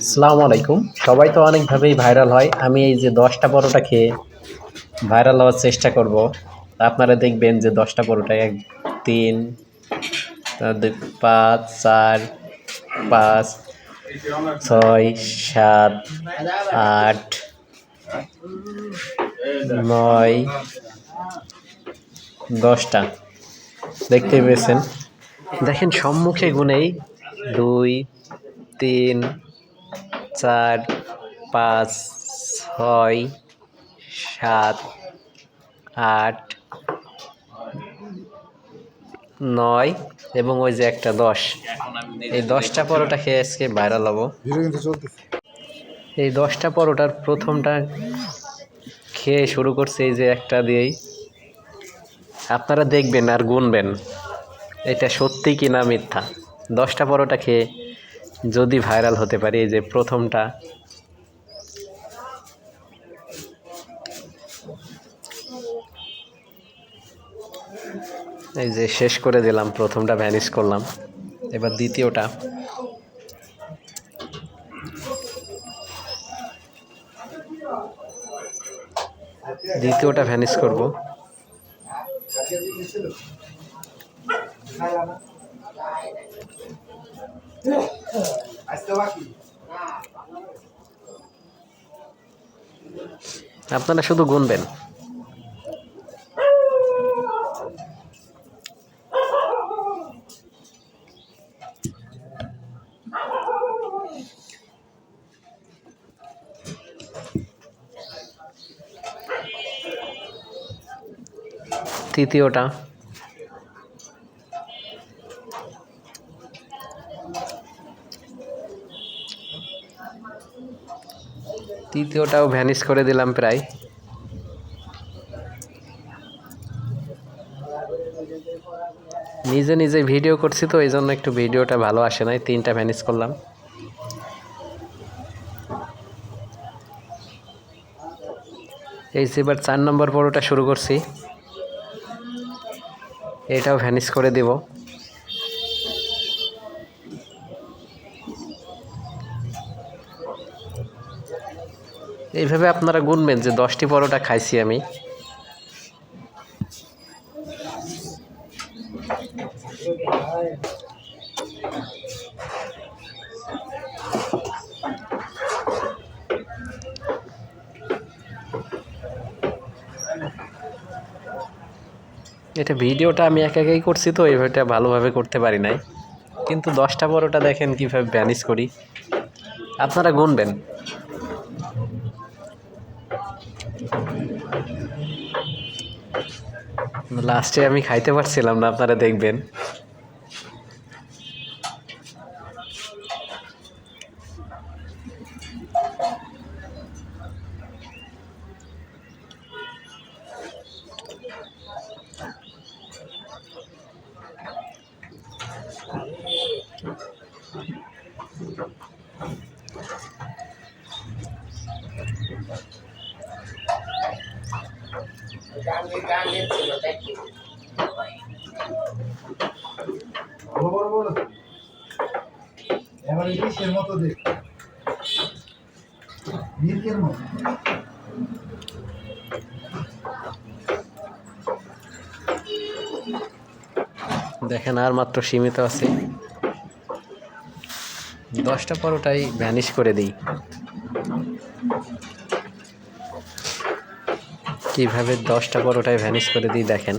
আসসালামু আলাইকুম। সবাই তো অনেকভাবেই ভাইরাল হয়। আমি এই যে দশটা পরোটা খেয়ে ভাইরাল হওয়ার চেষ্টা করব। আপনারা দেখবেন যে দশটা পরোটা এক, তিন পাঁচ, চার, পাঁচ, ছয়, সাত, আট, নয়, দশটা। দেখতে পেয়েছেন? দেখেন সম্মুখে গুনেই দুই, তিন চার, পাঁচ, ছয়, সাত, আট, নয় এবং ওই যে একটা দশ। এই দশটা পরোটা খেয়ে আজকে ভাইরাল হব। এই দশটা পরোটার প্রথমটা খেয়ে শুরু করছে এই যে একটা দিয়েই। আপনারা দেখবেন আর গুনবেন, এটা সত্যি কি না মিথ্যা। দশটা পরোটা খেয়ে যদি ভাইরাল হতে পারে এই যে প্রথমটা। এই যে শেষ করে দিলাম, প্রথমটা ভ্যানিশ করলাম। এবার দ্বিতীয়টা। দ্বিতীয়টা ভ্যানিশ করব। আপনারা শুধু গুনবেন। তৃতীয়টা। তৃতীয়টাও ভ্যানিশ করে দিলাম প্রায়। নিজে নিজে ভিডিও করছি তো, এই জন্য একটু ভিডিওটা ভালো আসে নাই, তিনটা ভ্যানিশ করলাম। এই যে এবার চার নম্বর পরোটা শুরু করছি। এটাও ভ্যানিশ করে দেব। এইভাবে আপনারা গুনবেন যে দশটি পরোটা খাইছি আমি। এটা ভিডিওটা আমি একা একাই করছি তো, এইভাবে ভালোভাবে করতে পারি নাই। কিন্তু দশটা পরোটা দেখেন কীভাবে ব্যানিশ করি। আপনারা গুনবেন। লাস্টে আমি খাইতে পারছিলাম না আপনারা দেখবেন। এবার ইলিশের মতো দেখ মিল্কের মতো দেখেন আর মাত্র সীমিত আছে। দশটা পরোটাই ভ্যানিশ করে দিই। কীভাবে দশটা পরোটায় ভ্যানিশ করে দিই দেখেন।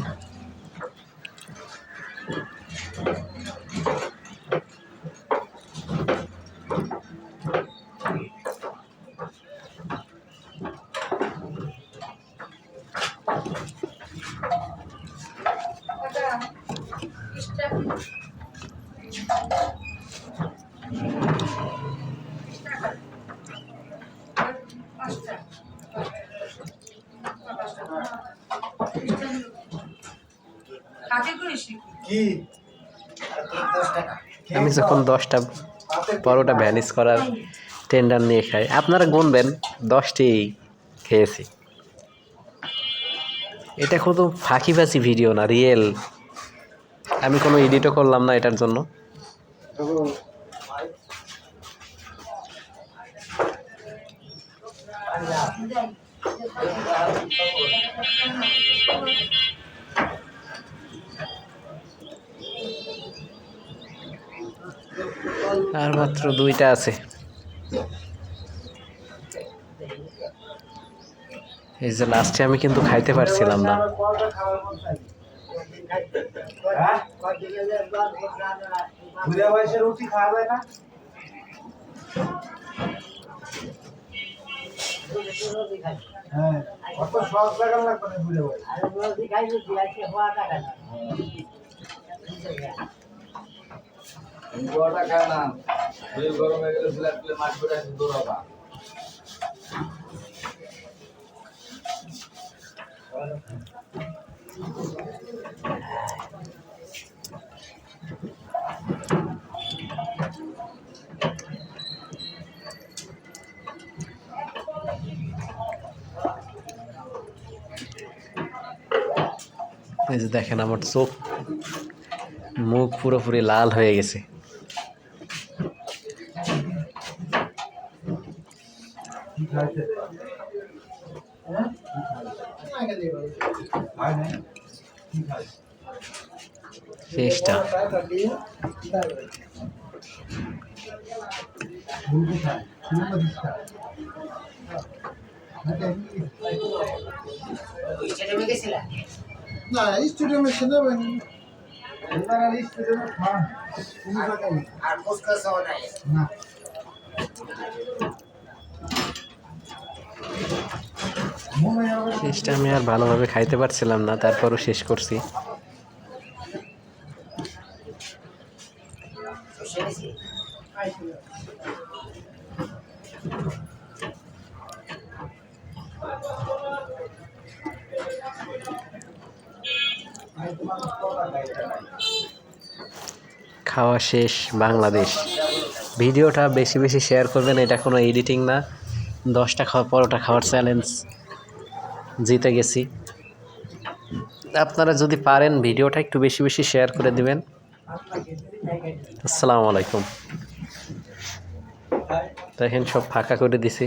আমি যখন দশটা বড়োটা ম্যানেজ করার টেন্ডার নিয়ে খাই আপনারা গুনবেন, দশটি খেয়েছি। এটা কোনো ফাঁকিবাজি ভিডিও না রিয়েল আমি কোনো এডিটও করলাম না এটার জন্য। আর মাত্র দুইটা আছে। এই যে লাস্টে আমি কিন্তু খাইতে পারছিলাম না। যায় না হ্যাঁ গোয়াটা খায় না। শরীর গরম হয়ে গেলে যে দেখেন আমার চোখ, মুখ পুরোপুরি লাল হয়ে গেছে কি খাইছে খায় নাই কি খাইছে শেষটা। না স্টুডিয়ামে জায়গায় নেই। আর ফুচকা সহ নাই। না। হবে শেষটা আমি আর ভালোভাবে খাইতে পারছিলাম না, তারপরও শেষ করছি। খাওয়া শেষ, বাংলাদেশ। ভিডিওটা বেশি বেশি শেয়ার করবেন, এটা কোনো এডিটিং না। দশটা খাওয়া, পরোটা খাওয়ার চ্যালেঞ্জ জিতে গেছি। আপনারা যদি পারেন ভিডিওটা একটু বেশি বেশি শেয়ার করে দিবেন। আসসালামু আলাইকুম। দেখেন সব ফাঁকা করে দিছি।